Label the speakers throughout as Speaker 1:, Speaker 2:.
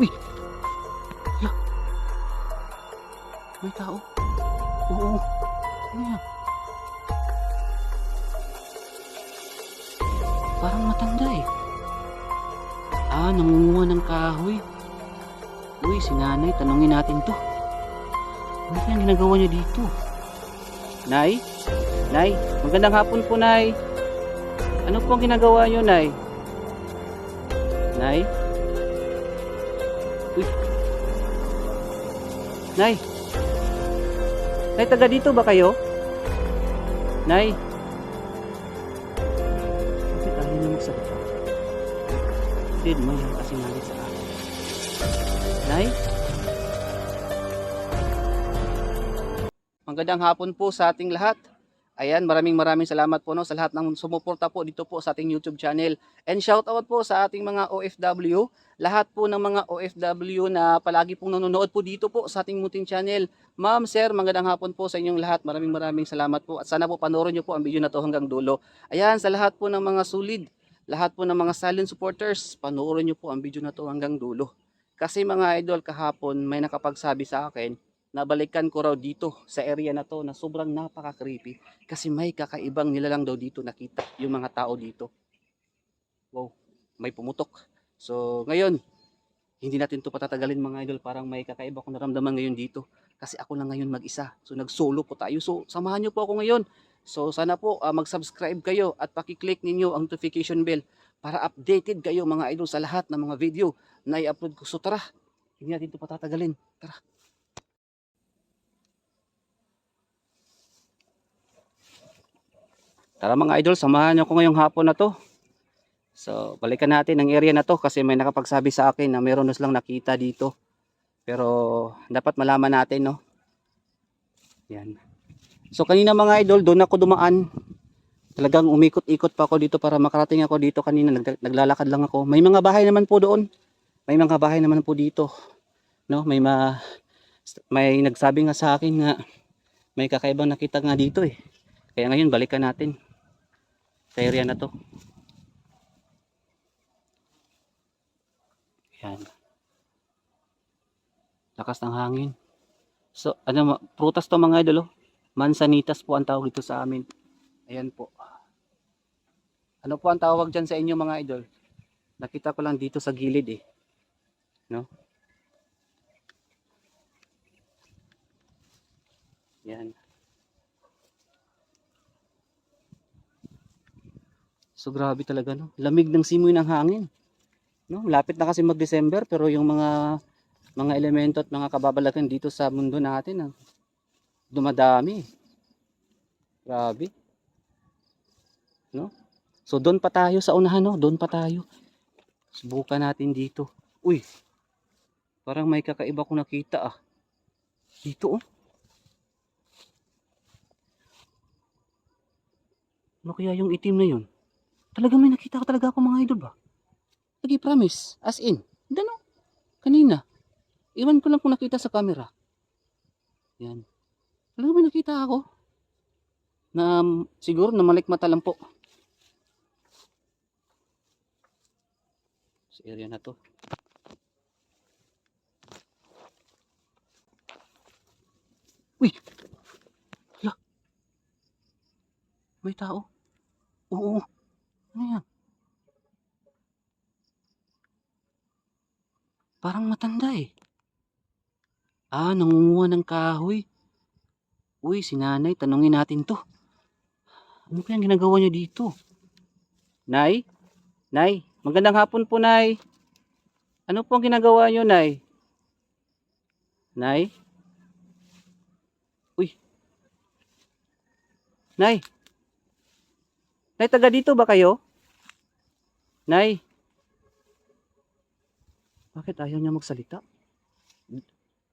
Speaker 1: Uy! Hala. May tao. Oo. Ano yan? Parang matanda eh. Ah, nangunguha ng kahoy. Uy, si nanay, tanungin natin to. Ano kaya ginagawa niya dito? Nay? Nay, magandang hapon po, Nay. Ano po ang ginagawa niyo, Nay? Nay? Uy. Nay? Nay, taga dito ba kayo? Nay? Bakit ayaw niya magsalita? Did mo yan kasi sa akin. Nay? Magandang hapon po sa ating lahat. Ayan, maraming maraming salamat po no, sa lahat ng sumuporta po dito po sa ating YouTube channel. And shout out po sa ating mga OFW, lahat po ng mga OFW na palagi pong nanonood po dito po sa ating munting channel. Ma'am, sir, magandang hapon po sa inyong lahat. Maraming maraming salamat po. At sana po panoorin niyo po ang video na to hanggang dulo. Ayan, sa lahat po ng mga solid, lahat po ng mga silent supporters, panoorin niyo po ang video na to hanggang dulo. Kasi mga idol, kahapon may nakapagsabi sa akin, nabalikan ko raw dito sa area na to na sobrang napaka-creepy kasi may kakaibang nilalang daw dito nakita yung mga tao dito. Wow, may pumutok. So, ngayon, hindi natin to patatagalin mga idol, parang may kakaiba akong naramdaman ngayon dito kasi ako lang ngayon mag-isa. So, nag-solo po tayo. So, samahan niyo po ako ngayon. So, sana po ah, mag-subscribe kayo at paki-click ninyo ang notification bell para updated kayo mga idol sa lahat ng mga video na i-upload ko. So, tara, hindi natin to patatagalin. Tara. Tara mga idol, samahan niyo ako ngayong hapon na to. So, balikan natin ang area na to kasi may nakapagsabi sa akin na meron na silang nakita dito. Pero dapat malaman natin, no? Yan. So, kanina mga idol, doon ako dumaan. Talagang umikot-ikot pa ako dito para makarating ako dito kanina. Nag- naglalakad lang ako. May mga bahay naman po doon. May mga bahay naman po dito. No, may ma may nagsabi nga sa akin nga may kakaibang nakita nga dito eh. Kaya ngayon balikan natin sa area na to. Yan. Lakas ng hangin. So, ano, prutas to mga idol, oh. Mansanitas po ang tawag dito sa amin. Ayan po. Ano po ang tawag dyan sa inyo mga idol? Nakita ko lang dito sa gilid eh. No? Yan. So grabe talaga no. Lamig ng simoy ng hangin. No, lapit na kasi mag-December pero yung mga mga elemento at mga kababalagan dito sa mundo natin ah, dumadami. Grabe. No? So doon pa tayo sa unahan no, doon pa tayo. Subukan natin dito. Uy. Parang may kakaiba ko nakita ah. Dito oh. Ano kaya yung itim na yun? Talaga may nakita ko talaga ako mga idol ba? Lagi promise. As in. Dano? Kanina. Iwan ko lang kung nakita sa camera. Yan. Talaga may nakita ako. Na um, siguro na malikmata lang po. Sa area na to. Uy! Hala! May tao. Oo. Ano yan? Parang matanda eh. Ah, nangunguha ng kahoy. Uy, si nanay, tanungin natin to. Ano kaya ginagawa niya dito? Nay? Nay, magandang hapon po, Nay. Ano po ang ginagawa niyo, Nay? Nay? Uy. Nay? Nay, taga dito ba kayo? Nay? Bakit ayaw niya magsalita?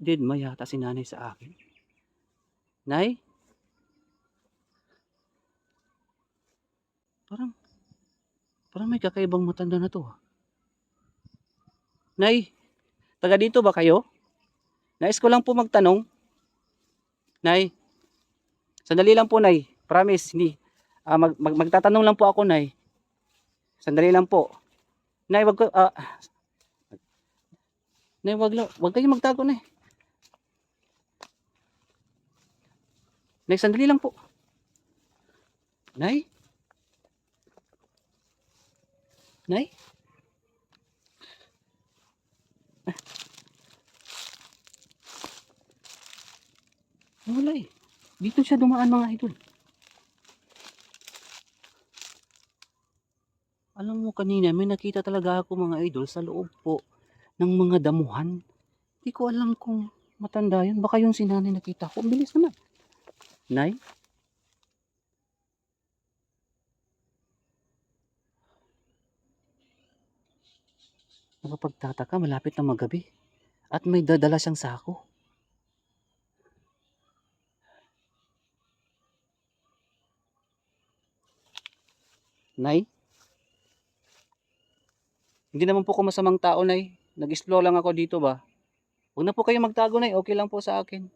Speaker 1: Did ma yata si nanay sa akin? Nay? Parang, parang may kakaibang matanda na to. ah. Nay, taga dito ba kayo? Nais ko lang po magtanong. Nay, sandali lang po, Nay. Promise, hindi. Ah, mag, mag, magtatanong lang po ako, Nay. Sandali lang po. Nay, wag ko, ah, Nay, wag. Wag kayong magtago, Nay. Nay, sandali lang po. Nay? Nay? Ah. Wala eh. Dito siya dumaan mga idol. Alam mo kanina, may nakita talaga ako mga idol sa loob po ng mga damuhan. Hindi ko alam kung matanda yun. Baka yung sinanay nakita ko. Bilis naman. Nay? Nakapagtataka, malapit na magabi. At may dadala siyang sako. Nay? Hindi naman po ako masamang tao, Nay. Nag-explore lang ako dito ba. Huwag na po kayo magtago, Nay. Okay lang po sa akin.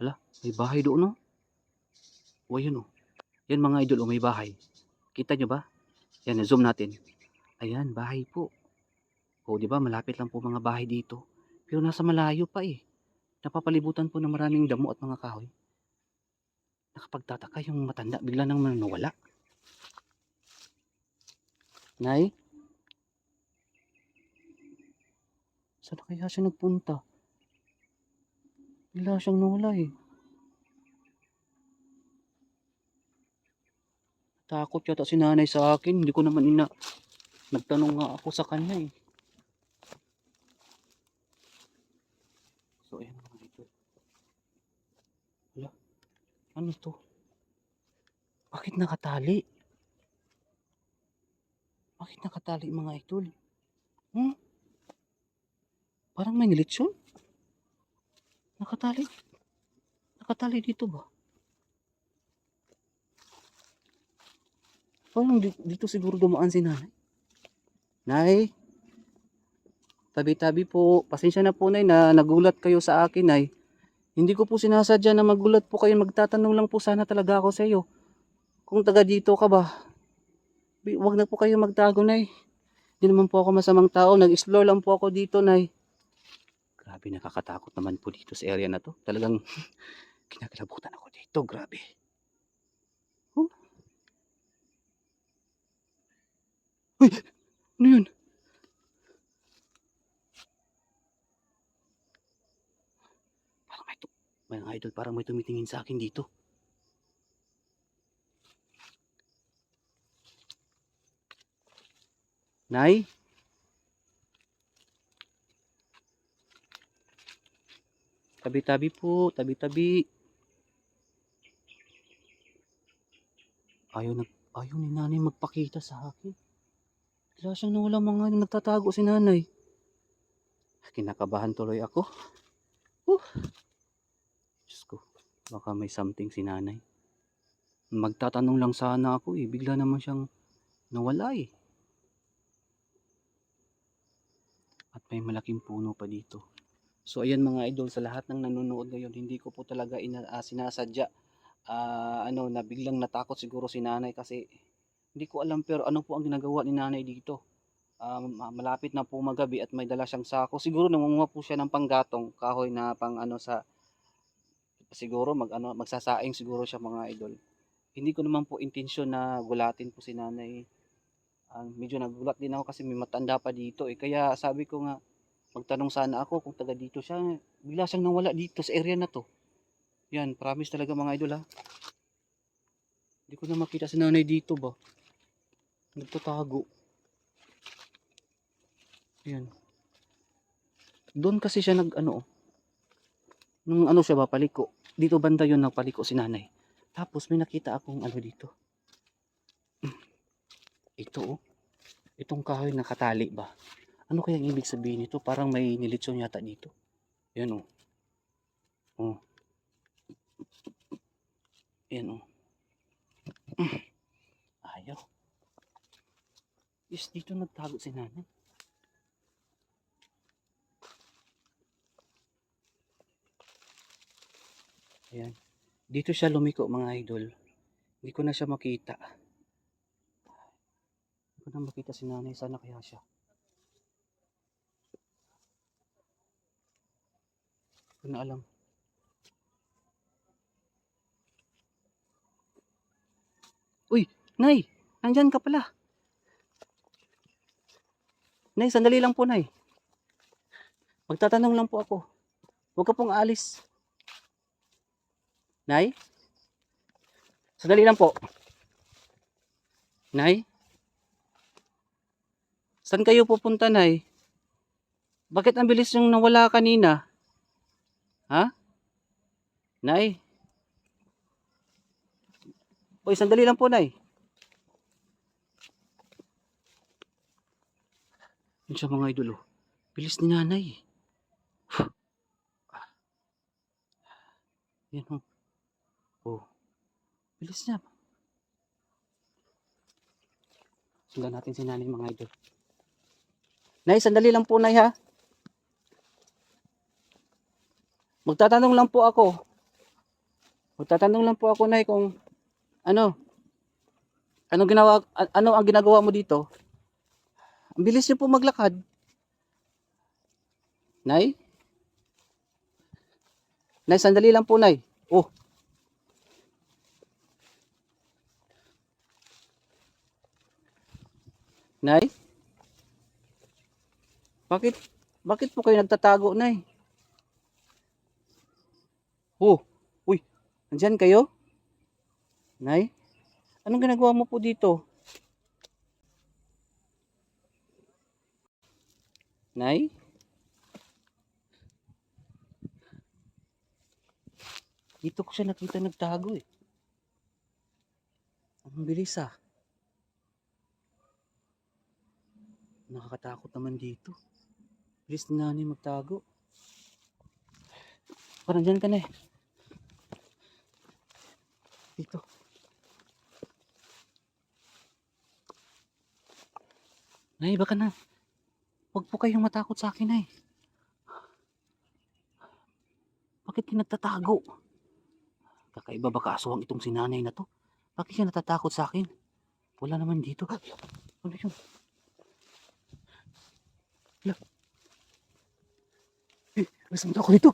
Speaker 1: Hala, may bahay doon, no? O, yun, oh. Yan mga idol, oh, may bahay. Kita nyo ba? Yan, zoom natin. Ayan, bahay po. O, di ba, malapit lang po mga bahay dito. Pero nasa malayo pa eh. Napapalibutan po ng maraming damo at mga kahoy. Nakapagtataka yung matanda, bigla nang nawala. Nay? Saan kaya siya nagpunta? Bigla siyang nawala eh. Takot yata si nanay sa akin. Hindi ko naman ina... Nagtanong nga ako sa kanya eh. So, ayan mga idol. Wala. Ano to? Bakit nakatali? Bakit nakatali mga idol? Hmm? Parang may nilitsyon? Nakatali? Nakatali dito ba? Parang di- dito siguro dumaan si nanay. Nay, tabi-tabi po. Pasensya na po nay na nagulat kayo sa akin nay. Hindi ko po sinasadya na magulat po kayo. Magtatanong lang po sana talaga ako sa iyo. Kung taga dito ka ba? Wag na po kayo magtago nay. Hindi naman po ako masamang tao. Nag-explore lang po ako dito nay. Grabe nakakatakot naman po dito sa area na to. Talagang kinakalabutan ako dito. Grabe. Oh. Uy! Ano yun? Parang may, mga idol, parang may tumitingin sa akin dito. Nay? Tabi-tabi po, tabi-tabi. Ayaw, nag, ayaw ni nanay magpakita sa akin. Wala siyang nawala mga nagtatago si nanay. Kinakabahan tuloy ako. Uh. Diyos ko, baka may something si nanay. Magtatanong lang sana ako eh. Bigla naman siyang nawala eh. At may malaking puno pa dito. So ayan mga idol, sa lahat ng nanonood ngayon, hindi ko po talaga ina, ah, sinasadya. Ah, ano, na biglang natakot siguro si nanay kasi hindi ko alam pero ano po ang ginagawa ni nanay dito. Ma- malapit na po magabi at may dala siyang sako. Siguro nangunguha po siya ng panggatong kahoy na pang ano sa siguro mag ano magsasaing siguro siya mga idol. Hindi ko naman po intensyon na gulatin po si nanay. Ah, medyo nagulat din ako kasi may matanda pa dito eh. Kaya sabi ko nga magtanong sana ako kung taga dito siya. Bigla siyang nawala dito sa area na to. Yan, promise talaga mga idol ha. Hindi ko na makita si nanay dito ba. Nagtatago. Yan. Doon kasi siya nag ano. Nung ano siya ba paliko. Dito banda yun nagpaliko si nanay. Tapos may nakita akong ano dito. Ito oh. Itong kahoy nakatali ba? Ano kayang ibig sabihin nito? Parang may nilitsyon yata dito. Yan oh. Oh. Yan oh. Ayaw. Is dito nagtago si nanay. Ayan. Dito siya lumiko mga idol. Hindi ko na siya makita ko na makita si nanay. Sana kaya siya. Hindi na alam. Uy! Nay! Nandyan ka pala. Nay, sandali lang po, Nay. Magtatanong lang po ako. Huwag ka pong aalis. Nay? Sandali lang po. Nay? Saan kayo pupunta, Nay? Bakit ang bilis yung nawala kanina? Ha? Nay? Uy, sandali lang po, Nay. Yun siya mga idolo. Bilis ni nanay. Yan o. Oh. Bilis niya. Sundan natin si nanay mga idol. Nay, sandali lang po, Nay, ha? Magtatanong lang po ako. Magtatanong lang po ako, Nay, kung ano, ano ginawa, ano ang ginagawa mo dito? Ang bilis niyo po maglakad. Nay? Nay, sandali lang po, Nay. Oh. Nay? Bakit, bakit po kayo nagtatago, Nay? Oh, uy, nandyan kayo? Nay? Anong ginagawa mo po dito? Nay? Dito ko siya nakita nagtago eh. Ang bilis ah. Nakakatakot naman dito. Bilis na nanay magtago. Parang dyan ka na eh. Dito. Nay, baka na. Huwag po kayong matakot sa akin, ay. Bakit kayo nagtatago? Kakaiba ba kaaswang itong sinanay na to? Bakit siya natatakot sa akin? Wala naman dito. Ano yun? Wala. Eh, mo ako dito.